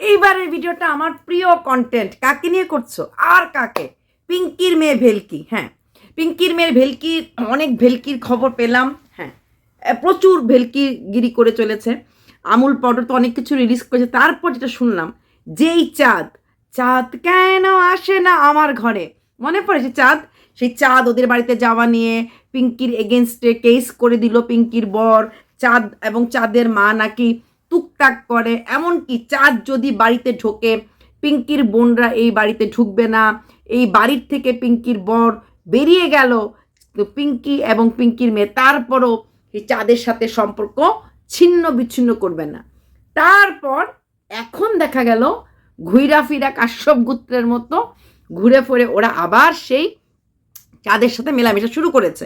এইবারের ভিডিওটা আমার প্রিয় কন্টেন্ট কাকে নিয়ে করছ? আর কাকে? পিঙ্কির মেয়ে ভেলকি হ্যাঁ। পিঙ্কির মেয়ের ভেলকির অনেক ভেলকির খবর পেলাম হ্যাঁ। প্রচুর ভেলকি গিরি করে চলেছে। আমুল পাউডার তো অনেক কিছু রিলিজ করেছে। তারপর যেটা শুনলাম, যেই চাঁদ চাঁদ কেন আসে না আমার ঘরে? মনে পড়ে সে চাঁদ? সেই চাঁদ ওদের বাড়িতে যাওয়া নিয়ে পিঙ্কির এগেনস্টে কেস করে দিল পিঙ্কির বর। চাঁদ এবং চাঁদের মা নাকি টুকটাক করে, এমনকি চাঁদ যদি বাড়িতে ঢোকে, পিঙ্কির বোনরা এই বাড়িতে ঢুকবে না, এই বাড়ির থেকে পিঙ্কির বর বেরিয়ে গেল, তো পিঙ্কি এবং পিঙ্কির মেয়ে তারপরও এই চাঁদের সাথে সম্পর্ক ছিন্ন বিচ্ছিন্ন করবে না। তারপর এখন দেখা গেল ঘুইরা ফিরা কাশ্যপ গুত্রের মতো ঘুরে ফিরে ওরা আবার সেই চাঁদের সাথে মেলামেশা শুরু করেছে।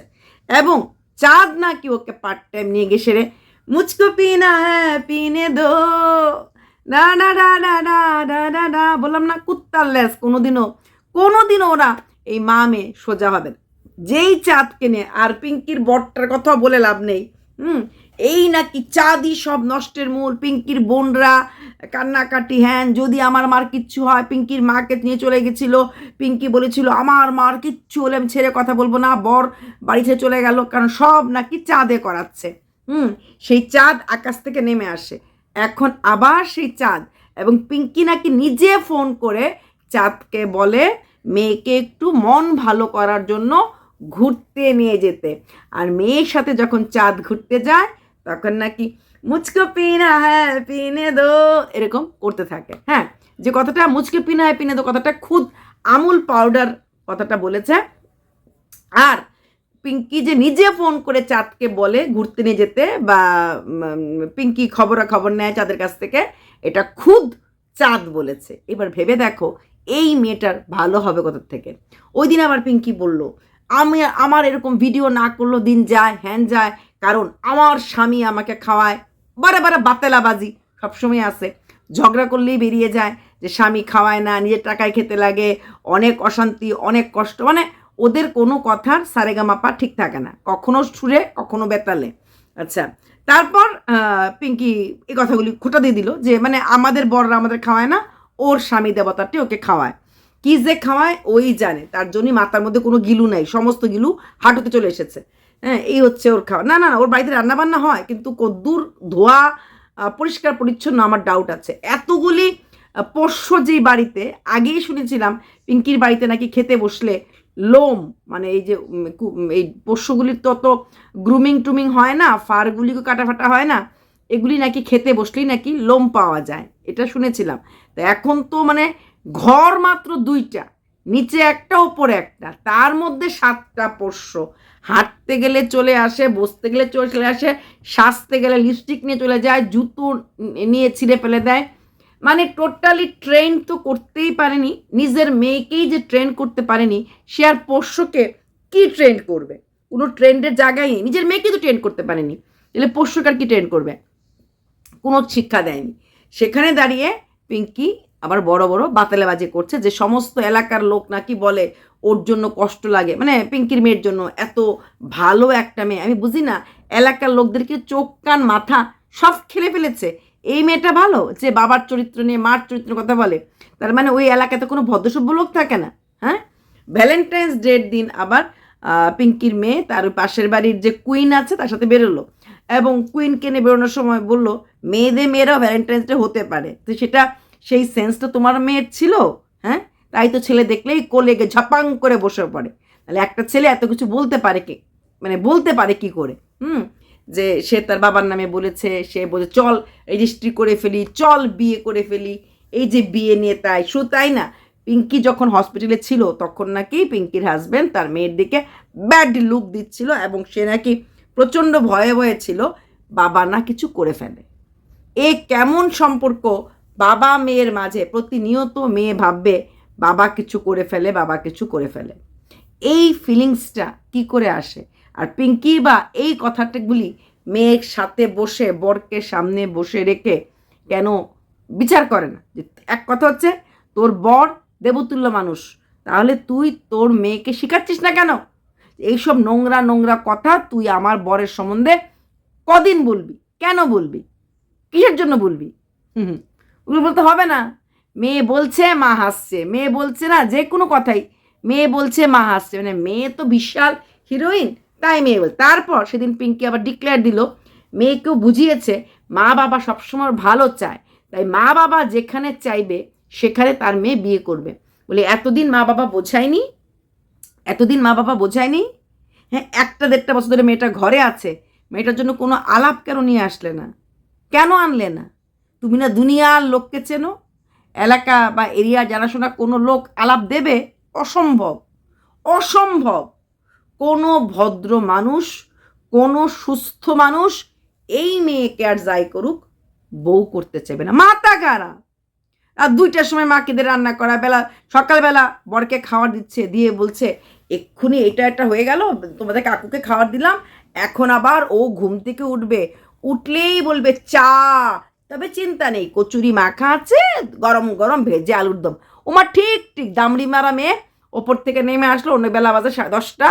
এবং চাঁদ নাকি ওকে পার্ট টাইম নিয়ে গেছে রে মুচকো পিনা হ্যাঁ পিনে দো না না না না না না না না বললাম না, কুত্তার লেস কোনোদিনও কোনোদিনও ওরা এই মা মেয়ে সোজা হবে যেই চাঁদ কেনে আর পিঙ্কির বটটার কথা বলে লাভ নেই। হুম? এই নাকি চাঁদই সব নষ্টের মূল। পিঙ্কির বোনরা, কান্নাকাটি, হ্যান, যদি আমার মার কিচ্ছু হয়, পিঙ্কির মাকে নিয়ে চলে গেছিল। পিঙ্কি বলেছিল, আমার মার কিচ্ছু হলে আমি ছেড়ে কথা বলব না, বর বাড়ি ছেড়ে চলে গেল। কারণ সব নাকি চাঁদে করাচ্ছে। হুম, সেই চাঁদ আকাশ থেকে নেমে আসে। এখন আবার সেই চাঁদ এবং পিঙ্কি নাকি নিজে ফোন করে চাঁদকে বলে, মেয়েকে একটু মন ভালো করার জন্য ঘুরতে নিয়ে যেতে। আর মেয়ের সাথে যখন চাঁদ ঘুরতে যায়, তখন নাকি, মুচকো পিনা হ্যাঁ পিনে দো, এরকম করতে থাকে। হ্যাঁ যে কথাটা, মুচকে পিনা হ্যাঁ পিনে দো, কথাটা খুদ আমুল পাউডার কথাটা বলেছে। আর পিঙ্কি যে নিজে ফোন করে চাঁদকে বলে ঘুরতে নিয়ে যেতে বা পিঙ্কি খবরাখবর নেয় চাঁদের কাছ থেকে, এটা খুদ চাঁদ বলেছে। এবার ভেবে দেখো, এই মেয়েটার ভালো হবে কোথার থেকে? ওই দিন আবার পিঙ্কি বলল, আমি আমার এরকম ভিডিও না করলেও দিন যায়, হ্যান যায়, কারণ আমার স্বামী আমাকে খাওয়ায়, বারে বারে বাতেলাবাজি সবসময় আসে ঝগড়া করলেই বেরিয়ে যায় যে স্বামী খাওয়ায় না, নিজের টাকায় খেতে লাগে, অনেক অশান্তি, অনেক কষ্ট মানে ওদের কোনো কথার সারেগামাপা ঠিক থাকে না। কখনো সুরে, কখনো বেতালে। আচ্ছা তারপর পিঙ্কি এই কথাগুলি খোটা দিয়ে দিল যে মানে আমাদের বররা আমাদের খাওয়ায় না, ওর স্বামী দেবতাটি ওকে খাওয়ায়। কি যে খাওয়ায়, ওই জানে। তার জন্যই মাথার মধ্যে কোনো গিলু নাই, সমস্ত গিলু হাঁটুতে চলে এসেছে। হ্যাঁ এই হচ্ছে ওর খাওয়া। না না না, ওর বাড়িতে রান্নাবান্না হয়, কিন্তু কদ্দূর, ধোয়া পরিষ্কার, পরিচ্ছন্ন আমার ডাউট আছে। এতগুলি পোষ্য যেই বাড়িতে, আগেই শুনেছিলাম, পিঙ্কির বাড়িতে নাকি খেতে বসলে লোম মানে এই যে এই পোষ্যগুলির তো অত গ্রুমিং টুমিং হয় না, ফারগুলিকে কাটা ফাটা হয় না, এগুলি নাকি খেতে বসলেই নাকি লোম পাওয়া যায়, এটা শুনেছিলাম। তো এখন তো মানে ঘর মাত্র দুইটা, নিচে একটা, ওপরে একটা, তার মধ্যে সাতটা পোষ্য। হাঁটতে গেলে চলে আসে, বসতে গেলে চলে আসে, সাজতে গেলে লিপস্টিক নিয়ে চলে যায়, জুতো নিয়ে ছিঁড়ে ফেলে দেয় মানে টোটালি ট্রেন তো করতেই পারেনি, নিজের মেয়েকেই যে ট্রেন করতে পারেনি, সে আর পোষ্যকে কী ট্রেন করবে? কোনো ট্রেন্ডের জায়গায় নিজের মেয়েকে তো ট্রেন করতে পারেনি, তাহলে পোষ্যকে আর কি ট্রেন করবে? কোনো শিক্ষা দেয়নি। সেখানে দাঁড়িয়ে পিঙ্কি আবার বড় বড় বাতালেবাজি করছে যে সমস্ত এলাকার লোক নাকি বলে, ওর জন্য কষ্ট লাগে। মানে পিঙ্কির মেয়ের জন্য এত ভালো একটা মেয়ে। আমি বুঝি না, এলাকার লোকদেরকে চোখ, কান, মাথা সব খেলে ফেলেছে। এই মেয়েটা ভালো? যে বাবার চরিত্র নিয়ে, মার চরিত্রের কথা বলে। তার মানে ওই এলাকাতে কোনো ভদ্রসভ্য লোক থাকে না হ্যাঁ? ভ্যালেন্টাইন্স ডের দিন আবার পিঙ্কির মেয়ে তার পাশের বাড়ির যে কুইন আছে, তার সাথে বেরোলো। এবং কুইন নিয়ে বেরোনোর সময় বলল, মেয়েদের মেয়েরাও ভ্যালেন্টাইন্স ডে হতে পারে। তো সেটা, সেই সেন্সটা তোমার মেয়ের ছিল হ্যাঁ? তাই তো ছেলে দেখলেই কোলে গিয়ে ঝাপাং করে বসে পড়ে। তাহলে একটা ছেলে এত কিছু বলতে পারে কি? মানে বলতে পারে কি করে? হুম? যে সে তার বাবার নামে বলেছে, সে বলে, চল রেজিস্ট্রি করে ফেলি, চল বিয়ে করে ফেলি। এই যে বিয়ে নিয়ে তাই শুধু তাই না, পিঙ্কি যখন হসপিটালে ছিল, তখন নাকি পিঙ্কির হাজব্যান্ড তার মেয়ের দিকে ব্যাড লুক দিচ্ছিল এবং সে নাকি প্রচণ্ড ভয়ে ভয়ে ছিল, বাবা না কিছু করে ফেলে। এ কেমন সম্পর্ক? বাবা মেয়ের মাঝে প্রতিনিয়ত মেয়ে ভাববে, বাবা কিছু করে ফেলে, বাবা কিছু করে ফেলে। এই ফিলিংসটা কি করে আসে? আর পিঙ্কি বা এই কথাটাগুলি মেয়ের সাথে বসে, বরকে সামনে বসে রেখে কেন বিচার করে না? যে এক কথা হচ্ছে, তোর বর দেবতুল্য মানুষ, তাহলে তুই তোর মেয়েকে শিখাচ্ছিস না কেন? এইসব নোংরা নোংরা কথা তুই আমার বরের সম্বন্ধে কদিন বলবি? কেন বলবি? কিসের জন্য বলবি? হুম হুম। বলতে হবে না। মেয়ে বলছে, মা হাসছে। মেয়ে বলছে না, যে কোনো কথাই। মেয়ে বলছে, মা হাসছে। মানে মেয়ে তো বিশাল হিরোইন। তাই মেয়ে বল। তারপর সেদিন পিঙ্কি আবার ডিক্লেয়ার দিল, মেয়েকেও বুঝিয়েছে, মা বাবা সবসময় ভালো চায়। তাই মা বাবা যেখানে চাইবে, সেখানে তার মেয়ে বিয়ে করবে। বলে, এতদিন মা বাবা বোঝায়নি? এতদিন মা বাবা বোঝায়নি? হ্যাঁ একটা দেড়টা বছর ধরে মেয়েটা ঘরে আছে। মেয়েটার জন্য কোনো আলাপ কেন নিয়ে আসলে না? কেন আনলে না? তুমি না দুনিয়ার লোককে চেনো? এলাকা বা এরিয়া জানাশোনা কোনো লোক আলাপ দেবে? অসম্ভব। অসম্ভব। কোনো ভদ্র মানুষ, কোনো সুস্থ মানুষ এই মেয়েকে আর যাই করুক, বউ করতে চাইবে না। মাথা কারা? আর দুইটার সময় মাকেদের রান্না করা, বেলা, সকালবেলা বরকে খাবার দিচ্ছে, দিয়ে বলছে, এক্ষুনি এটা একটা হয়ে গেল, তোমাদের কাকুকে খাবার দিলাম, এখন আবার ও ঘুম থেকে উঠবে। উঠলেই বলবে, চা। তবে চিন্তা নেই, কচুরি মাখা আছে, গরম গরম ভেজে আলুর দম। ওমা ঠিক ঠিক, দামড়ি মারা মেয়ে, ওপর থেকে নেমে আসলো, অন্য বেলা বাজে সাড়ে দশটা।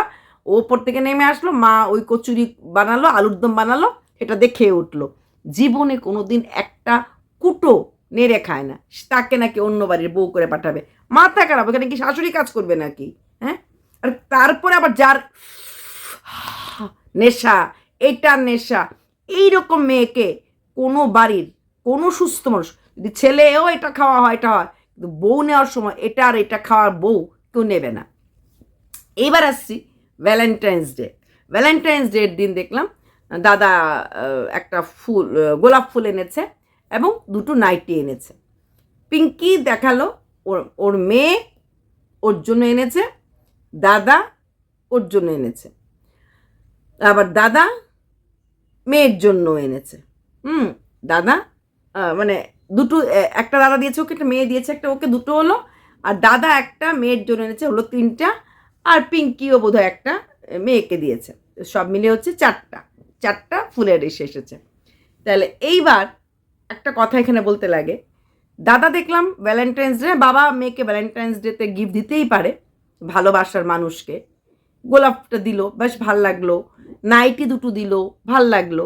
ওপর থেকে নেমে আসলো, মা ওই কচুরি বানালো, আলুর দম বানালো এটা দেখে উঠল। জীবনে কোনো দিন একটা কুটো নেড়ে খায় না, তাকে নাকি অন্য বাড়ির বউ করে পাঠাবে। মাথা খারাপ, ওখানে কি শাশুড়ি কাজ করবে নাকি? হ্যাঁ? আর তারপরে আবার যার নেশা, এটা নেশা, এইরকম মেয়েকে কোনো বাড়ির, কোনো সুস্থ মানুষ, যদি ছেলেও এটা খাওয়া হয়, এটা হয়, কিন্তু বউ নেওয়ার সময় এটা আর এটা খাওয়ার বউ কেউ নেবে না। এবার আসছি ভ্যালেন্টাইন্স ডে ভ্যালেন্টাইন্স ডের দিন দেখলাম, দাদা একটা ফুল গোলাপ ফুল এনেছে এবং দুটো নাইটি এনেছে। পিঙ্কি দেখাল, ওর ওর মেয়ে ওর জন্য এনেছে, দাদা ওর জন্য এনেছে। আবার দাদা মেয়ের জন্য এনেছে। হুম, দাদা মানে দুটো একটা দাদা দিয়েছে ওকে, একটা মেয়ে দিয়েছে, একটা ওকে, দুটো হলো। আর দাদা একটা মেয়ের জন্য এনেছে, হলো তিনটা। আর পিঙ্কিও বোধহয় একটা মেয়েকে দিয়েছে। সব মিলে হচ্ছে চারটা। চারটা ফুলের এসে এসেছে। তাহলে এইবার একটা কথা এখানে বলতে লাগে। দাদা দেখলাম ভ্যালেন্টাইন্স ডে বাবা মেয়েকে ভ্যালেন্টাইন্স ডেতে গিফট দিতেই পারে ভালোবাসার মানুষকে। গোলাপটা দিল, বেশ ভালো লাগল। নাইটি দুটো দিল, ভালো লাগল।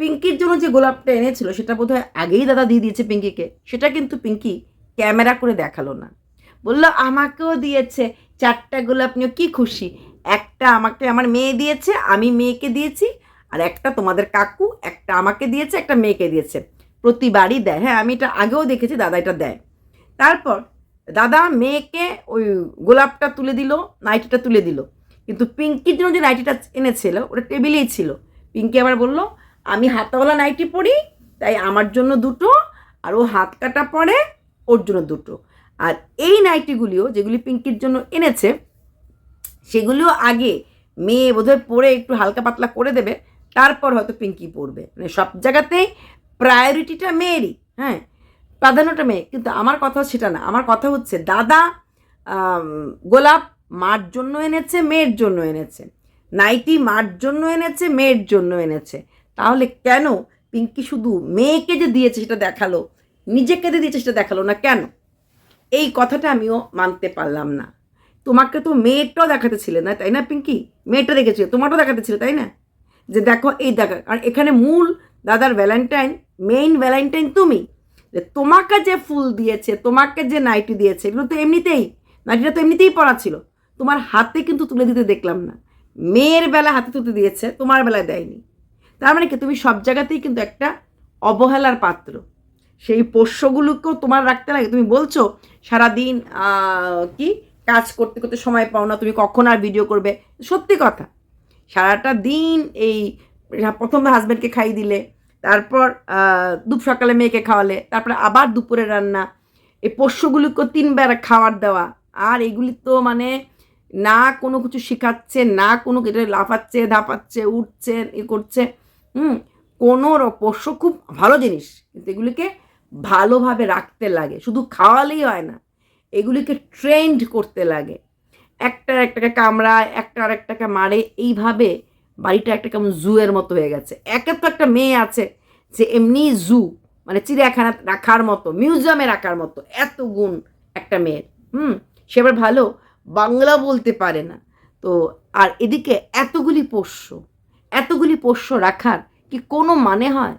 পিঙ্কির জন্য যে গোলাপটা এনেছিল, সেটা বোধহয় আগেই দাদা দিয়ে দিয়েছে পিঙ্কিকে। সেটা কিন্তু পিঙ্কি ক্যামেরা করে দেখাল না। বলল, আমাকেও দিয়েছে। চারটা গোলাপ নিয়ে কি খুশি। একটা আমাকে আমার মেয়ে দিয়েছে, আমি মেয়েকে দিয়েছি, আর একটা তোমাদের কাকু, একটা আমাকে দিয়েছে, একটা মেয়েকে দিয়েছে। প্রতিবারই দেয়। হ্যাঁ আমি এটা আগেও দেখেছি, দাদা এটা দেয়। তারপর দাদা মেয়েকে ওই গোলাপটা তুলে দিল, নাইটিটা তুলে দিল। কিন্তু পিঙ্কির জন্য যে নাইটিটা এনেছিল, ওটা টেবিলেই ছিল। পিঙ্কি আবার বলল, আমি হাতাওয়ালা নাইটি পরি, তাই আমার জন্য দুটো, আর ও হাত কাটা পরে ওর জন্য দুটো। আর এই নাইটিগুলিও যেগুলি পিঙ্কির জন্য এনেছে, সেগুলিও আগে মেয়ে বোধহয় পরে একটু হালকা পাতলা করে দেবে, তারপর হয়তো পিঙ্কি পরবে। মানে সব জায়গাতেই প্রায়োরিটিটা মেয়েরই হ্যাঁ প্রাধান্যটা মেয়ে কিন্তু আমার কথা সেটা না, আমার কথা হচ্ছে দাদা গোলাপ মার জন্য এনেছে, মেয়ের জন্য এনেছে। নাইটি মার জন্য এনেছে, মেয়ের জন্য এনেছে। তাহলে কেন পিঙ্কি শুধু মেয়েকে যে দিয়েছে সেটা দেখাল, নিজেকে যে দিয়েছে সেটা দেখাল না কেন? এই কথাটা আমিও মানতে পারলাম না। তোমাকে তো মেয়েটাও দেখাতে ছিলে না, তাই না পিঙ্কি? মেয়েটা দেখেছিল তোমারটাও দেখাতে ছিল, তাই না? যে দেখো, এই দেখা, আর এখানে মূল দাদার ভ্যালেন্টাইন মেইন ভ্যালেন্টাইন তুমি। যে তোমাকে যে ফুল দিয়েছে, তোমাকে যে নাইটি দিয়েছে, এগুলো তো এমনিতেই, নাইটিটা তো এমনিতেই পড়া ছিল। তোমার হাতে কিন্তু তুলে দিতে দেখলাম না। মেয়ের বেলা হাতে তুলতে দিয়েছে, তোমার বেলায় দেয়নি। তার মানে কি? তুমি সব জায়গাতেই কিন্তু একটা অবহেলার পাত্র। সেই পোষ্যগুলোকেও তোমার রাখতে লাগে। তুমি বলছো, সারাদিন কি কাজ করতে করতে সময় পাও না, তুমি কখন আর ভিডিও করবে? সত্যি কথা। সারাটা দিন এই, প্রথম হাজব্যান্ডকে খাইয়ে দিলে, তারপর দুপ সকালে মেয়েকে খাওয়ালে, তারপরে আবার দুপুরে রান্না। এই পোষ্যগুলিকে তিন বেলা খাবার দেওয়া। আর এগুলি তো মানে না কোনো কিছু শেখাচ্ছে, না কোনো কিছু লাফাচ্ছে, ধাপাচ্ছে, উঠছে, এ করছে। হুম, কোনো পোষ্য খুব ভালো জিনিস। কিন্তু এগুলিকে ভালোভাবে রাখতে লাগে। শুধু খাওয়ালেই হয় না, এগুলিকে ট্রেন্ড করতে লাগে। একটা একটাকে কামড়ায়, একটা আর একটাকে মারে, এইভাবে বাড়িটা একটা কেমন জুয়ের মতো হয়ে গেছে। একে তো একটা মেয়ে আছে যে এমনি জু মানে চিড়িয়াখানা রাখার মতো মিউজিয়ামে রাখার মতো, এত গুণ একটা মেয়ের। হুম, সে আবার ভালো বাংলা বলতে পারে না। তো, আর এদিকে এতগুলি পোষ্য এতগুলি পোষ্য রাখার কি কোনো মানে হয়?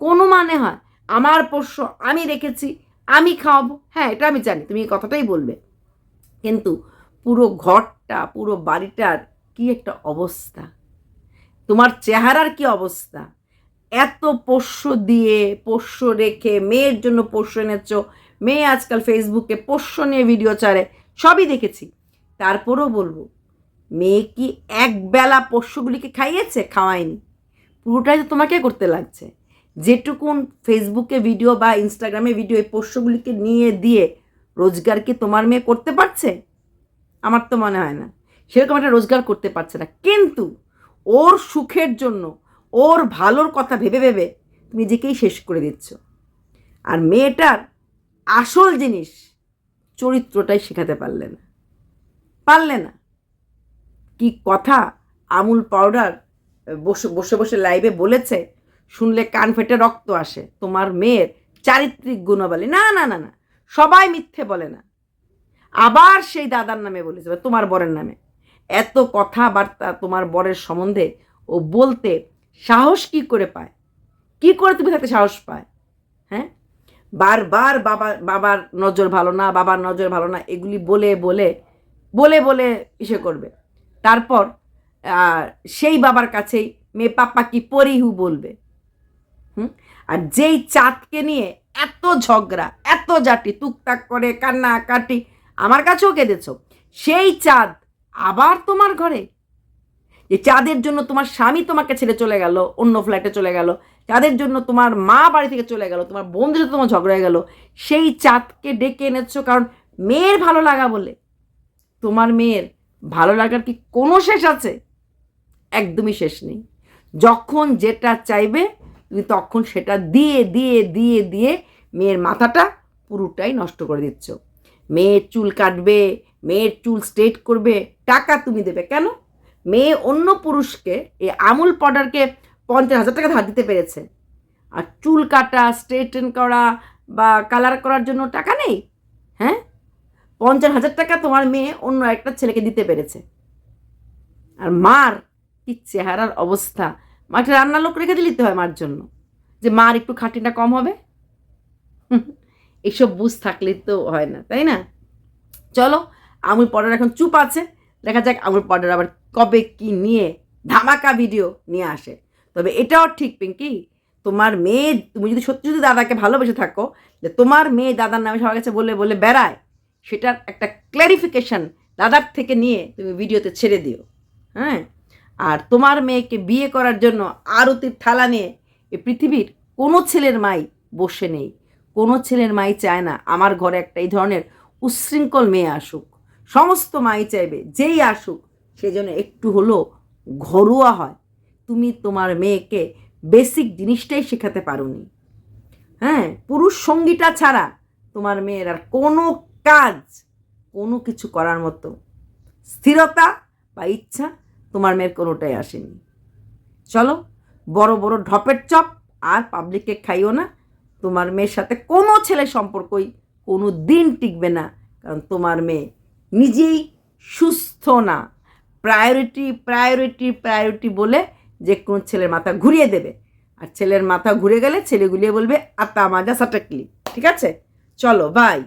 কোনো মানে হয়? আমার পোষ্য আমি রেখেছি, আমি খাওয়াবো। হ্যাঁ এটা আমি জানি, তুমি এই কথাটাই বলবে। কিন্তু পুরো ঘরটা, পুরো বাড়িটার কি একটা অবস্থা? তোমার চেহারার কি অবস্থা? এত পোষ্য দিয়ে পোষ্য রেখে মেয়ের জন্য পোষ্য এনেছ, মেয়ে আজকাল ফেসবুকে পোষ্য নিয়ে ভিডিও ছাড়ে, সবই দেখেছি। তারপরেও বলব, মেয়ে কি একবেলা পোষ্যগুলিকে খাইয়েছে? খাওয়ায়নি। পুরোটাই তো তোমাকে করতে লাগছে। যেটুকুন ফেসবুকে ভিডিও বা ইনস্টাগ্রামে ভিডিও এই পোষ্যগুলিকে নিয়ে দিয়ে রোজগার কি তোমার মেয়ে করতে পারছে? আমার তো মনে হয় না। সেরকম একটা রোজগার করতে পারছে না। কিন্তু ওর সুখের জন্য, ওর ভালোর কথা ভেবে ভেবে তুমি নিজেকেই শেষ করে দিচ্ছ। আর মেয়েটার আসল জিনিস চরিত্রটাই শেখাতে পারলে না। পারলে না। কি কথা আমুল পাউডার বসে বসে বসে লাইভে বলেছে শুনলে কান ফেটে রক্ত আসে। তোমার মেয়ের চারিত্রিক গুণাবলী। না না না না, সবাই মিথ্যে বলে না। আবার সেই দাদার নামে বলেছে তোমার বরের নামে। এত কথাবার্তা তোমার বরের সম্বন্ধে ও বলতে সাহস কি করে পায়? কি করে তুমি থাকতে সাহস পায়? হ্যাঁ? বারবার বাবা, বাবার নজর ভালো না, বাবার নজর ভালো না, এগুলি বলে বলে বলে বলে ইসে করবে। তারপর সেই বাবার কাছেই মেয়ে পাপ্পা কি পরিহু বলবে? হুম? আর যেই চাঁদকে নিয়ে এত ঝগড়া, এত জাটি তুকতাক করে কান্না কাটি, আমার কাছেও কেঁদেছ, সেই চাঁদ আবার তোমার ঘরে? যে চাঁদের জন্য তোমার স্বামী তোমাকে ছেড়ে চলে গেল, অন্য ফ্ল্যাটে চলে গেল, চাঁদের জন্য তোমার মা বাড়ি থেকে চলে গেল, তোমার বন্ধুর তোমার ঝগড়া হয়ে গেল, সেই চাঁদকে ডেকে এনেছো কারণ মেয়ের ভালো লাগা বলে। তোমার মেয়ের ভালো লাগার কি কোনো শেষ আছে? একদমই শেষ নেই। যখন যেটা চাইবে তুমি তখন সেটা দিয়ে দিয়ে দিয়ে দিয়ে মেয়ের মাথাটা পুরোটাই নষ্ট করে দিচ্ছ। মেয়ের চুল কাটবে, মেয়ের চুল স্ট্রেট করবে, টাকা তুমি দেবে কেন? মেয়ে অন্য পুরুষকে এই আমুল পাউডারকে পঞ্চাশ হাজার টাকা ধার দিতে পেরেছে। আর চুল কাটা স্ট্রেটেন করা বা কালার করার জন্য টাকা নেই হ্যাঁ? পঞ্চাশ হাজার টাকা তোমার মেয়ে অন্য একটা ছেলেকে দিতে পেরেছে। আর মার কি চেহারার অবস্থা? মাকে রান্নার লোক রেখে দিতে হয় মার জন্য। যে মার একটু খাটিটা কম হবে। এইসব বুঝ থাকলে তো হয় না, তাই না? চলো, আমুল পাউডার এখন চুপ আছে। দেখা যাক আমুল পাউডার আবার কবে কি নিয়ে ধামাকা ভিডিও নিয়ে আসে। তবে এটাও ঠিক, পিঙ্কি, তোমার মেয়ে, তুমি যদি সত্যি যদি দাদাকে ভালোবেসে থাকো, যে তোমার মেয়ে দাদার নামে সবার কাছে বলে বলে বেড়ায়, সেটার একটা ক্ল্যারিফিকেশন দাদার থেকে নিয়ে তুমি ভিডিওতে ছেড়ে দিও। হ্যাঁ? আর তোমার মেয়েকে বিয়ে করার জন্য আরতির থালা নিয়ে এ পৃথিবীর কোনো ছেলের মাই বসে নেই। কোনো ছেলের মাই চায় না আমার ঘরে একটা এই ধরনের উচ্ছৃঙ্খল মেয়ে আসুক। সমস্ত মাই চাইবে যেই আসুক, সে যেন একটু হলেও ঘরোয়া হয়। তুমি তোমার মেয়েকে বেসিক জিনিসটাই শেখাতে পারোনি। হ্যাঁ পুরুষ সঙ্গীটা ছাড়া তোমার মেয়ের আর কোনো কাজ, কোনো কিছু করার মতো স্থিরতা বা ইচ্ছা তোমার মেয়ের কোনোটাই আসেনি। চলো, বড় বড় ঢপের চপ, আর পাবলিককে খাইও না। তোমার মেয়ের সাথে কোনো ছেলে সম্পর্কই কোনো দিন টিকবে না, কারণ তোমার মেয়ে নিজেই সুস্থ না। প্রায়োরিটি প্রায়োরিটি প্রায়োরিটি বলে যে কোনো ছেলের মাথা ঘুরিয়ে দেবে। আর ছেলের মাথা ঘুরে গেলে ছেলেগুলিয়ে বলবে, আতা, মাজা, সাটাকলি। ঠিক আছে? চলো বাই